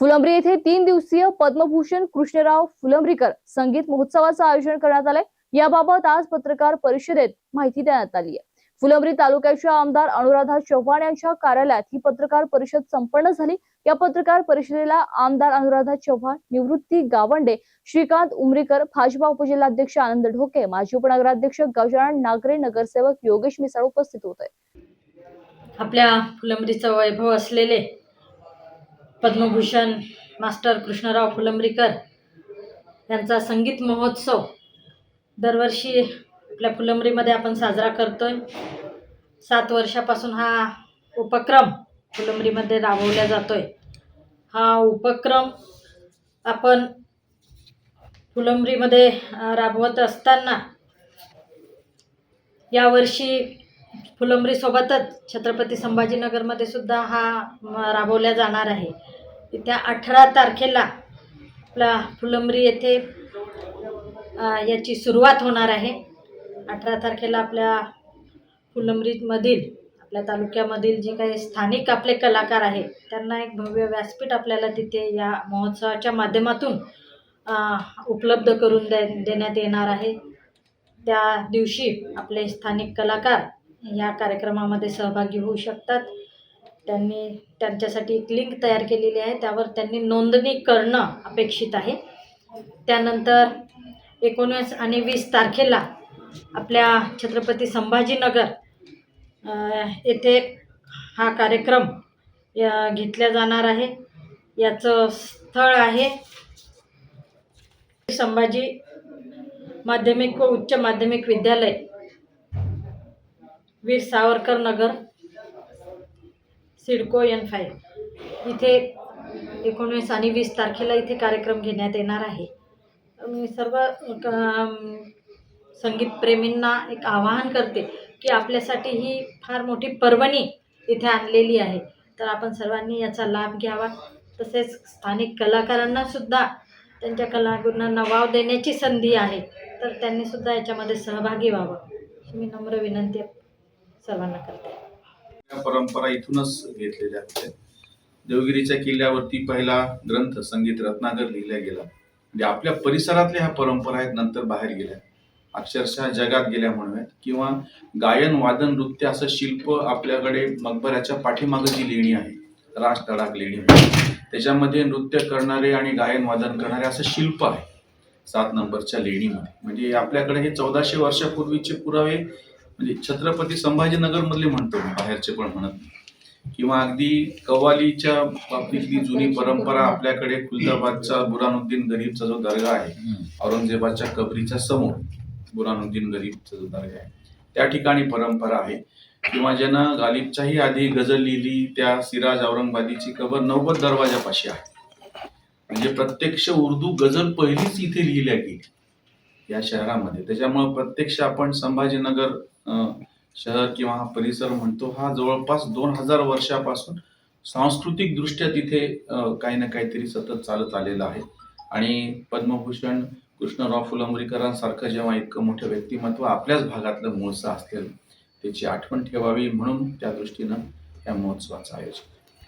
फुलंब्री येथे तीन दिवसीय पद्मभूषण कृष्णराव फुलंब्रीकर संगीत महोत्सवाचं आयोजन करण्यात आलंय. याबाबत आज पत्रकार परिषदेत माहिती देण्यात आली आहे. फुलंब्री तालुक्याच्या आमदार अनुराधा चव्हाण यांच्या कार्यालयात ही पत्रकार परिषद संपन्न झाली. या पत्रकार परिषदेला आमदार अनुराधा चव्हाण निवृत्ती गावंडे श्रीकांत उमरीकर भाजपा उपजिल्हाध्यक्ष आनंद ढोके माजी उपनगराध्यक्ष गजानन नागरे नगरसेवक योगेश मिसाळ उपस्थित होते. आपल्या फुलंब्रीचं वैभव असलेले पद्मभूषण मास्टर कृष्णराव फुलंब्रीकर यांचा संगीत महोत्सव दरवर्षी आपल्या फुलंब्रीमध्ये आपण साजरा करतो आहे सात वर्षापासून हा उपक्रम फुलंब्रीमध्ये राबवला जातो आहे हा उपक्रम आपण फुलंब्रीमध्ये राबवत असताना यावर्षी फुलंब्रीसोबतच छत्रपती संभाजीनगरमध्ये सुद्धा हा म, राबवला जाणार आहे. त्या अठरा तारखेला आपला फुलंब्री येथे याची सुरुवात होणार आहे. अठरा तारखेला आपल्या फुलंब्रीमधील आपल्या तालुक्यामधील जे काही स्थानिक आपले कलाकार आहेत त्यांना एक भव्य व्यासपीठ आपल्याला तिथे या महोत्सवाच्या माध्यमातून उपलब्ध करून दे देण्यात येणार आहे. त्या दिवशी आपले स्थानिक कलाकार या कार्यक्रमामध्ये सहभागी होऊ शकतात. त्यांनी त्यांच्यासाठी एक लिंक तयार केलेली आहे. त्यावर त्यांनी नोंदणी करणं अपेक्षित आहे. त्यानंतर एकोणीस आणि वीस तारखेला आपल्या छत्रपती संभाजीनगर येथे हा कार्यक्रम या घेतला जाणार आहे. याचं स्थळ आहे संभाजी माध्यमिक व उच्च माध्यमिक विद्यालय. वीर सावरकर नगर सिडको एन फाईव्ह इथे एकोणीस आणि वीस तारखेला इथे कार्यक्रम घेण्यात येणार आहे. मी सर्व क- संगीतप्रेमींना एक आवाहन करते की आपल्यासाठी ही फार मोठी पर्वणी इथे आणलेली आहे. तर आपण सर्वांनी याचा लाभ घ्यावा. तसेच स्थानिक कलाकारांना सुद्धा त्यांच्या कलागुणांना वाव देण्याची संधी आहे. तर त्यांनी सुद्धा याच्यामध्ये सहभागी व्हावं. मी नम्र विनंती सर्वांना करते. या परंपरा इथूनच घेतलेल्या आहेत देवगिरीच्या किल्ल्यावरती पहिला ग्रंथ संगीत रत्नागर लिहिला गेला. म्हणजे आपल्या परिसरातल्या ह्या परंपरा आहेत नंतर बाहेर गेल्या. अक्षरशः जगात गेल्या म्हणूयात. किंवा गायन वादन नृत्य असं शिल्प आपल्याकडे मकबऱ्याच्या पाठीमागं जी लेणी आहे राज तडाक लेणी त्याच्यामध्ये नृत्य करणारे आणि गायन वादन करणारे असं शिल्प आहे सात नंबरच्या लेणीमध्ये. म्हणजे आपल्याकडे हे चौदाशे वर्षापूर्वीचे पुरावे म्हणजे छत्रपती संभाजीनगर मधले म्हणतो मी बाहेरचे पण म्हणत किंवा अगदी कव्वालीच्या बाबतीतली जुनी परंपरा आपल्याकडे खुलदाबादचा बुरानुद्दीन गरीबचा जो दर्गा आहे औरंगजेबाच्या कबरीच्या समोर बुरानुद्दीन गरीबचा जो दर्गा आहे त्या ठिकाणी परंपरा आहे. किंवा ज्यानं गालिबच्याही आधी गझल लिहिली त्या सिराज औरंगाबादीची कबर नव्वद दरवाजापाशी आहे. म्हणजे प्रत्यक्ष उर्दू गझल पहिलीच इथे लिहिल्या गेली. या शहरामध्ये. त्याच्यामुळं प्रत्यक्ष आपण संभाजीनगर शहर किंवा हा परिसर म्हणतो हा जवळपास दोन हजार वर्षापासून सांस्कृतिक दृष्ट्या तिथे काही ना काहीतरी सतत चालत आलेलं आहे. आणि पद्मभूषण कृष्णराव फुलंबरीकरांसारखं जेव्हा इतकं मोठं व्यक्तिमत्व आपल्याच भागातलं मूळचं असलेलं त्याची आठवण ठेवावी म्हणून त्या दृष्टीनं या महोत्सवाचं आयोजन.